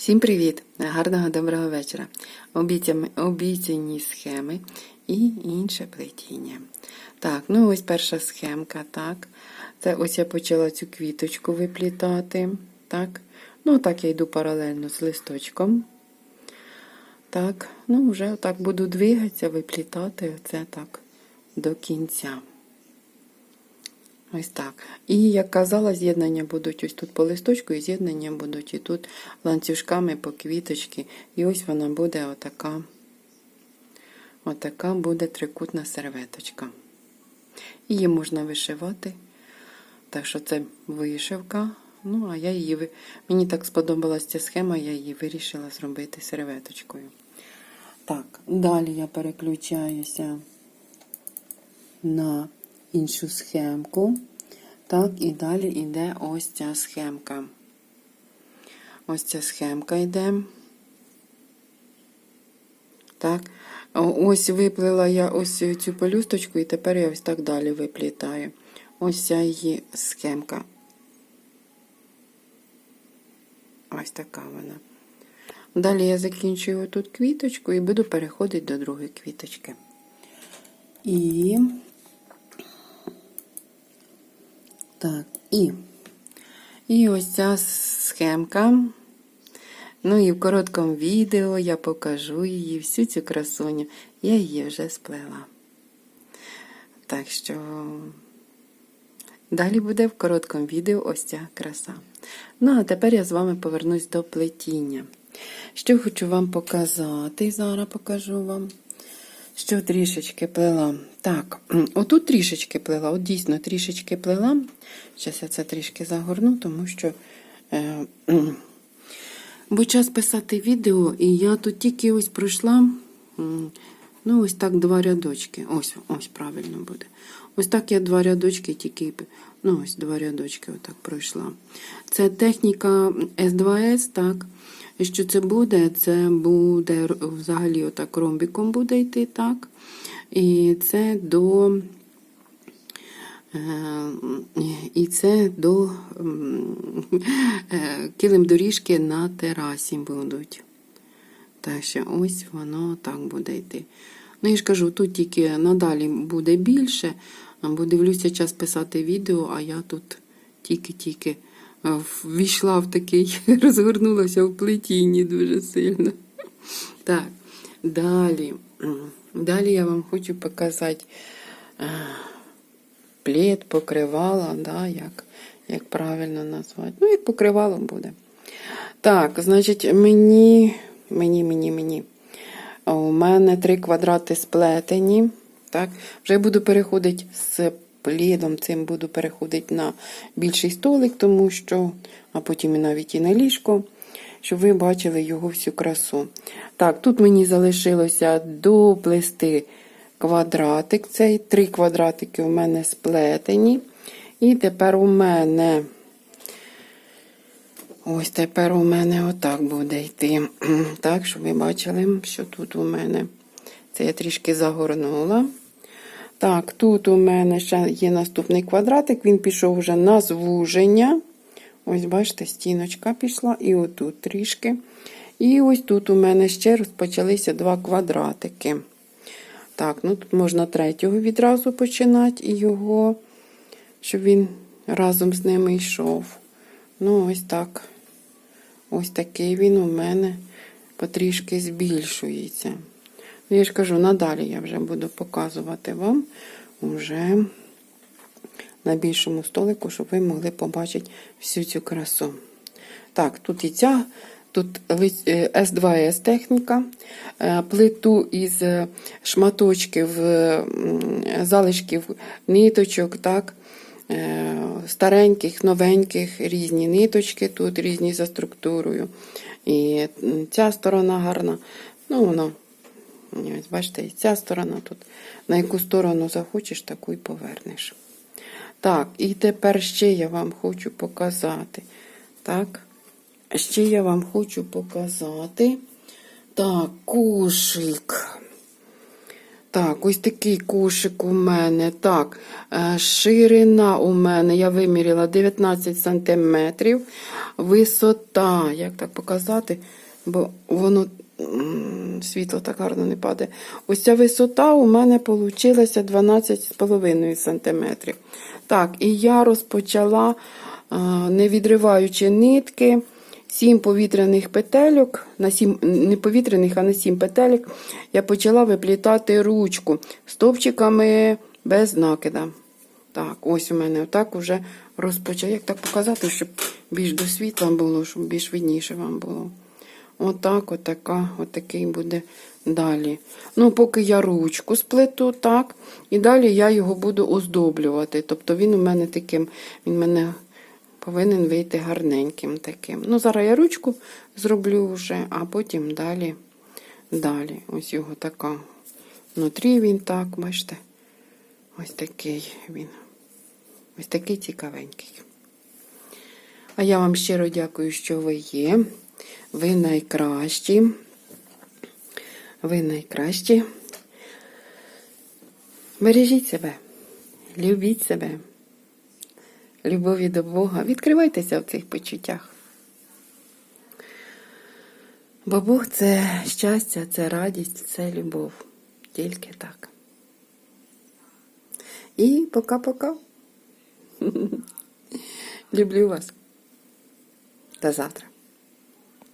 Всім привіт! Гарного доброго вечора. Обіцяні схеми і інше плетіння. Так, ну ось перша схемка, так. Це ось я почала цю квіточку виплітати. Так. Ну, так я йду паралельно з листочком. Так, ну вже отак буду двигатися, виплітати оце так до кінця. Ось так. І, як казала, з'єднання будуть ось тут по листочку, і з'єднання будуть і тут ланцюжками по квіточки. І ось вона буде отака, отака буде трикутна серветочка. Її можна вишивати. Так що це вишивка. Ну, а я її, мені так сподобалася ця схема, я її вирішила зробити серветочкою. Так, далі я переключаюся на іншу схемку. Так, і далі йде ось ця схемка. Ось ця схемка йде. Так. Ось виплила я ось цю пелюсточку, і тепер я ось так далі виплітаю. Ось ця її схемка. Ось така вона. Далі я закінчую тут квіточку і буду переходити до другої квіточки. І так, і. І ось ця схемка. Ну і в короткому відео я покажу її, всю цю красуню. Я її вже сплела. Так що далі буде в короткому відео ось ця краса. Ну, а тепер я з вами повернусь до плетіння. Що хочу вам показати, зараз покажу вам. Що трішечки плела. Так, отут трішечки плела, от дійсно трішечки плела. Зараз я це трішки загорну, тому що. Е, Бо час писати відео, і я тут тільки ось пройшла. Ну, ось так два рядочки. Ось, ось правильно буде. Ось так я два рядочки тільки. Ну, ось два рядочки отак пройшла. Це техніка С2С, так. І що це буде? Це буде взагалі отак ромбіком буде йти, так. І це до. Е, І це до е, килим доріжки на терасі будуть. Так що ось воно так буде йти. Ну, я ж кажу, тут тільки надалі буде більше, бо дивлюся час писати відео, а я тут тільки-тільки е, ввійшла в такий, розгорнулася в плетінні дуже сильно. Так, далі. Далі я вам хочу показати. е, плід, покривало, да, як, як правильно назвати. Ну, як покривало буде. Так, значить, мені, мені, мені, мені. У мене три квадрати сплетені. Так, вже буду переходити з плідом, цим буду переходити на більший столик, тому що, а потім і навіть і на ліжко, щоб ви бачили його всю красу. Так, тут мені залишилося доплести квадратик. Цей три квадратики у мене сплетені. І тепер у мене. Ось тепер у мене отак буде йти. Так, щоб ви бачили, що тут у мене. Це я трішки загорнула. Так, тут у мене ще є наступний квадратик, він пішов вже на звуження. Ось, бачите, стіночка пішла, і отут трішки. І ось тут у мене ще розпочалися два квадратики. Так, ну тут можна третього відразу починати і його, щоб він разом з ними йшов. Ну, ось так. Ось такий він у мене потрішки збільшується. Ну, я ж кажу, надалі я вже буду показувати вам вже на більшому столику, щоб ви могли побачити всю цю красу. Так, тут і ця, тут С2С техніка, е, плиту із е, шматочків, е, залишків ниточок, так, е, стареньких, новеньких, різні ниточки тут, різні за структурою. І ця сторона гарна. Ну, воно, бачите, і ця сторона тут. На яку сторону захочеш, таку й повернеш. Так, і тепер ще я вам хочу показати. Так, ще я вам хочу показати. Так, кошик. Так, ось такий кошик у мене. Так, е, ширина у мене, я виміряла 19 сантиметрів. Висота, як так показати, бо воно світло так гарно не падає. Ось ця висота у мене вийшла 12,5 сантиметрів. Так, і я розпочала, е, не відриваючи нитки, сім повітряних петельок, на сім, не повітряних, а на сім петельок, я почала виплітати ручку стовпчиками без накида. Так, ось у мене отак уже розпочала. Як так показати, щоб більш до світла було, щоб більш видніше вам було. Отак, отака, отакий буде далі. Ну, поки я ручку сплету, так, і далі я його буду оздоблювати. Тобто він у мене таким, він мене повинен вийти гарненьким таким. Ну, зараз я ручку зроблю вже, а потім далі, далі. Ось його така. Внутрі він так, бачите. Ось такий він. Ось такий цікавенький. А я вам щиро дякую, що ви є. Ви найкращі. Ви найкращі. Бережіть себе, любіть себе. Любові до Бога. Відкривайтеся в цих почуттях. Бо Бог це щастя, це радість, це любов. Тільки так. І пока-пока. Люблю вас. До завтра.